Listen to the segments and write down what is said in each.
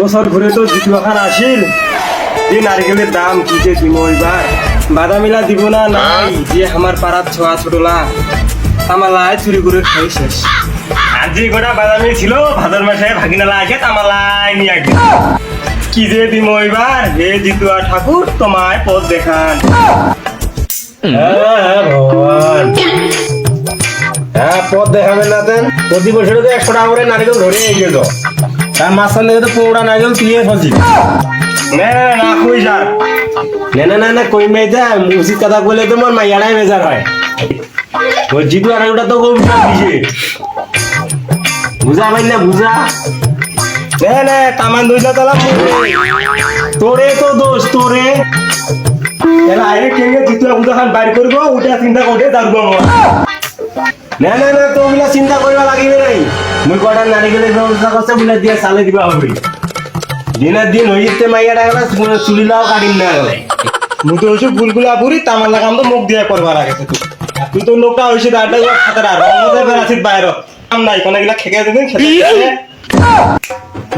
বছর ঘুরে তো জিতু খান আসিল। যে নারিকেলের দাম কি যে দিব এবার? বাদামিলা দিব না, নাই। যে আমার পাড়ার ছোয়া ছোটলা, তামালাই চুরি করে খাই শেষ। আর যে গোটা বাদামি ছিল, ভাদর মাসে ভাগিনালা আগে তামালাই নিয়ে আগে। কি যে দিব এবার? হে জিতুয়া ঠাকুর, তোমায় পথ দেখান। হ্যাঁ হ্যাঁ পথ দেখাবে না দেন প্রতি বছরে তো একশো টাকা করে নারিকেল ধরে এই গেল তার মাঝখান থেকে তো ফসি না কথা বলে তো আর দুইটা দোষ বাইর করব চিন্তা দাঁড়বো না না চিন্তা করিবা লাগিবে মুই কটা নারিকেলের ব্যবস্থা করছে বলে দিয়ে চালে দিবা হবে দিনের দিন হয়ে যেতে মাইয়াটা গেলে চুলিলাও কাটিম না গেলে মুই তো হচ্ছে ফুলগুলা পুরি তামার লাগাম তো মুখ দিয়ে করবার আগে তুই তো লোকটা হয়েছে দাঁড়টা খাতার আর রঙতে বেড়াছিস বাইরে কাম নাই কোনো গিলা খেকে খেতে খেতে।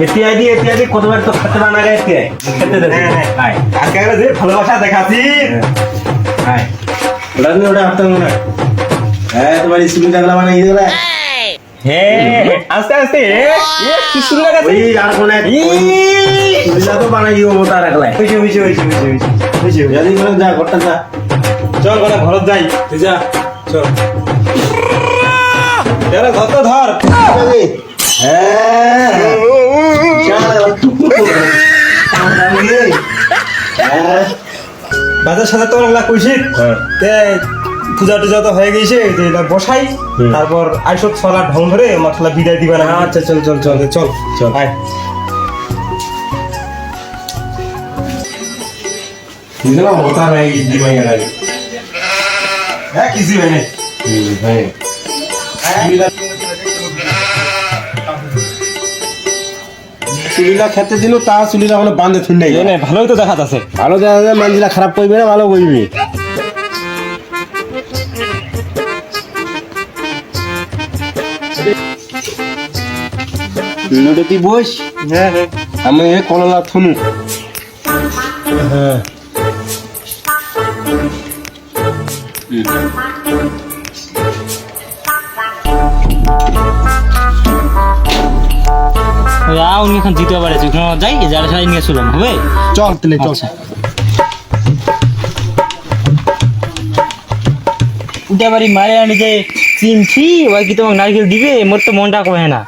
এতিয়াই দি এতিয়াই দি কতবার তো খেতে বানা গে এতিয়াই। খেতে দে হ্যাঁ, হ্যাঁ। একটা যে ভালোবাসা দেখাচ্ছি আয় ওটা নিয়ে ওটা হবে হ্যাঁ তোমার স্কুল জাগলা মানে হ্যাঁ আস্তে আস্তে এ, এ, কি সুন্দর লাগাচ্ছে আর কোনে তো বানাই দিব মোটা রাখলাই হয়েছে হয়েছে হয়েছে হয়েছে হয়েছে যদি করে যা ঘরটা যা। চল ঘরে ঘরত যাই। তুই যা চল। এরা ঘর তো ধর। হ্যাঁ। হ্যাঁ। বাজার সাথে তো কইছি তে পূজা টুজা তো হয়ে গেছে এটা বসাই তারপর আইসব ছলা ঢং ধরে মশলা বিদায় দিবা না আচ্ছা চল চল চল চল। চল। আয়। নাই নাই হ্যাঁ কিছু হয় নাই হ্যাঁ। চুলিলা খেতে দিল তা চুলিলা বাঁধে থুন নাই। ভালোই তো দেখা যাচ্ছে ভালো দেখা যায় মানজিলা খারাপ করবে না ভালো করবি নদী তুই বস হ্যাঁ। হ্যাঁ আমি কললা থুনু। হ্যাঁ। আ উনি এখন আছে। যাই যারা সবাই নিয়ে শুলাম হবে? চল তাহলে চল। আচ্ছা। উঠে বাড়ি মারে আনি যে চিনছি ওই কি তোমাকে নারকেল দিবে? মোর তো মনটা কহে না।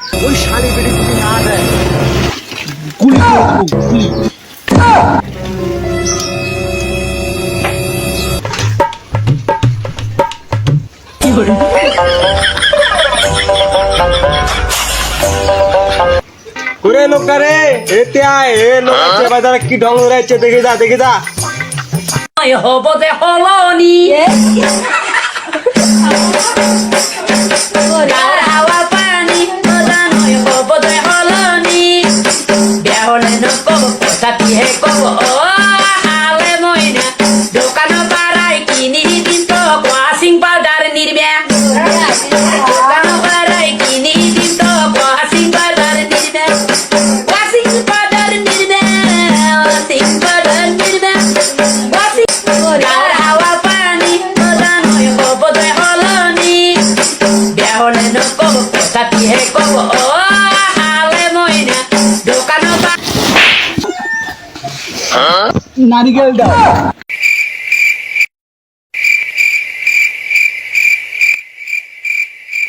করে? লোকটা রে এতে আয় এ লোক আছে বাজারে কি ঢং রয়েছে দেখে যা দেখে যা। হব যে সলনি হাৱা পানী হব যে সলনি Yeah, grow. নারিকেল দাও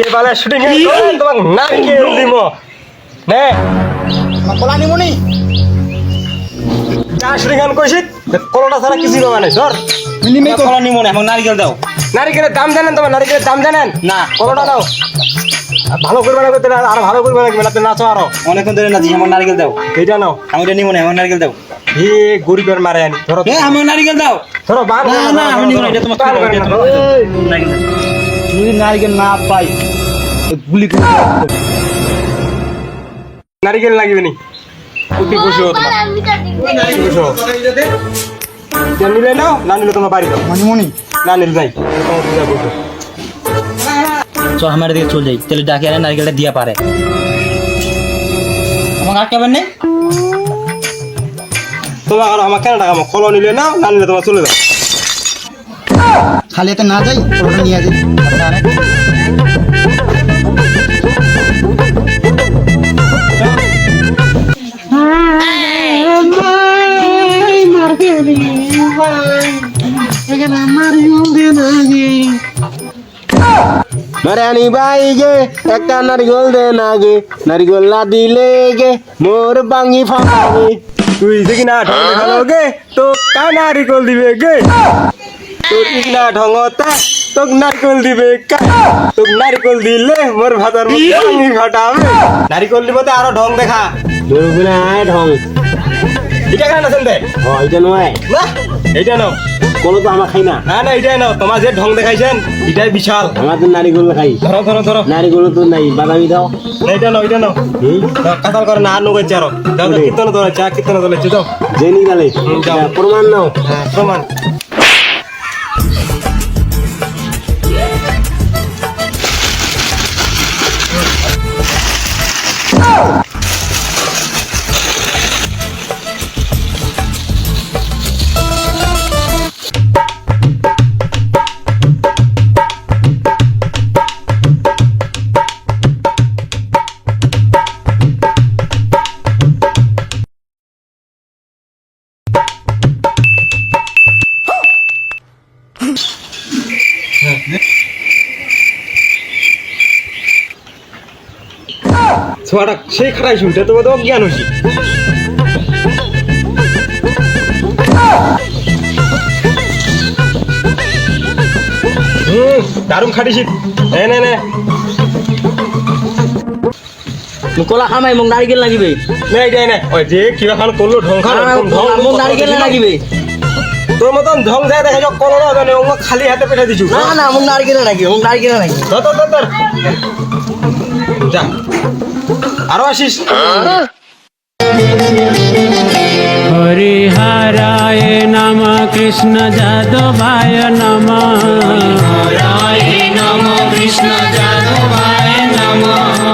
এবারে শুটিং এ তোমাক নারকেল দিব। নে। কলা নিমনি। যা শুটিং গান কইছি কলটা ছাড়া কিছু পাবা নাই ধর। মিনিমে কলা নিমনি এখন নারিকেল দাও। নারিকেলের দাম জানেন তোমার? নারিকেলের দাম জানেন? না। কলটা দাও। ভালো করবে না করতে আর ভালো করবে না নাচো আরও। অনেকক্ষণ ধরে নাচি আমার নারিকেল দাও। এইটা নাও। আমি এটা নিমনি আমার নারিকেল দাও। হে গরিবের মারে আনি ধরো এ আমার নারিকেল দাও। ধরো বার না না আমি নিমনি এটা তোমার বার করে নাও। যদি নারিকেল না পাই গুলি করে নারিকেল লাগবে নি। অতি খুশি হতো খুশি হো তে নিলে নাও? না নিলে তোমার বাড়ি দাও মনিমনি না নিলে যাই। তোমার পূজা করতে চল আমার দিকে চল যাই। তাহলে ডাকে আনে নারিকেলটা দিয়া পারে। আমাকে আটকাবেন নেই তোমার আর আমার কেন টাকা কলো নিলে না না নিলে তোমার চলে যাও খালি হাতে না যাই নিয়ে যাই। নারায়ণী বাই গে একটা নারিগল দে না গে নারিগল না দিলে গে মোর বাঙি ফাঁকাবে তুই দেখি না ঢং দেখাল গে? তো কা নারিকল দিবে গে? তোর দেখি না তা তোক নারিকল দিবে কা? তোক নারিকল দিলে মোর ভাতার মধ্যে আমি ঘটাবে। নারিকল দিব তো আরও ঢং দেখা। দুর্গুণা আয় ঢং এটা কেন আছেন দে ও এটা নয়। না এইটা নাও। কোনো তো আমার খাই না। না না এইটাই নাও তোমার যে ঢং দেখাইছেন এটাই বিশাল। আমার তো নারিগল খাই ধরো ধরো ধরো। নারিগল তো নাই বাদামি দাও। এইটা এটা এইটা এটা না। কাতাল করে না নগে চারো দাও কীর্তন ধরে চা কীর্তন ধরে দাও জেনি গালে। প্রমাণ নাও। হ্যাঁ প্রমাণ। ছোয়াটা সেই খাটাই শুনতে তোমার তো জ্ঞান হয়েছি। দারুণ খাটিছি নে নে নে। কলা খামাই মোক নাৰিকেল লাগিবে। নে এইটাই নে। ওই যে কিবা খান করল ঢং খান মোক নাৰিকেল লাগিবে তোর মতন ঢং যায় দেখা যাক কলো না জানে ও খালি হাতে পেঠা দিছু। না না মোক নাৰিকেল লাগিবে মোক নাৰিকেল লাগিবে ধর ধর ধর ধর যা আরও আসিস। হরি হারায় নম। কৃষ্ণ যাদবায় নম। হরায়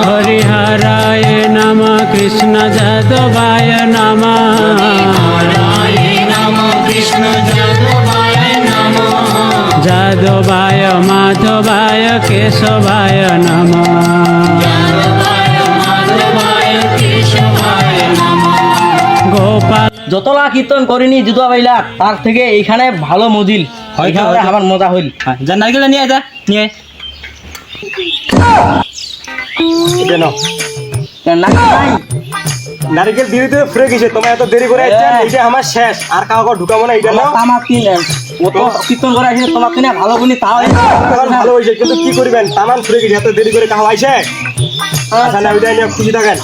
হরি হারায় নম কৃষ্ণ যাদবায় নম। যাদবায় মাধবায় কেশবায় নমঃ। গোপাল। যতলা কীর্তন করিনি জুতা পাইলা তার থেকে এইখানে ভালো মজিল। এইখানে আমার মজা হইল। যা নারকেল নিয়ে আয়। নিয়ে। নারকেল গেছে তোমার এত দেরি করে আসছেন এইটা আমার শেষ আর কাউকে ঢুকাবো না এটা নাও। আমার তিন ও তো কীর্তন করে আসলে তোমার কিনে ভালো গুনি তাও ভালো হয়েছে কিন্তু কি করবেন? তামান ফুরে গেছে এত দেরি করে আইছে আচ্ছা। না ওইটা নিয়ে খুশি থাকেন।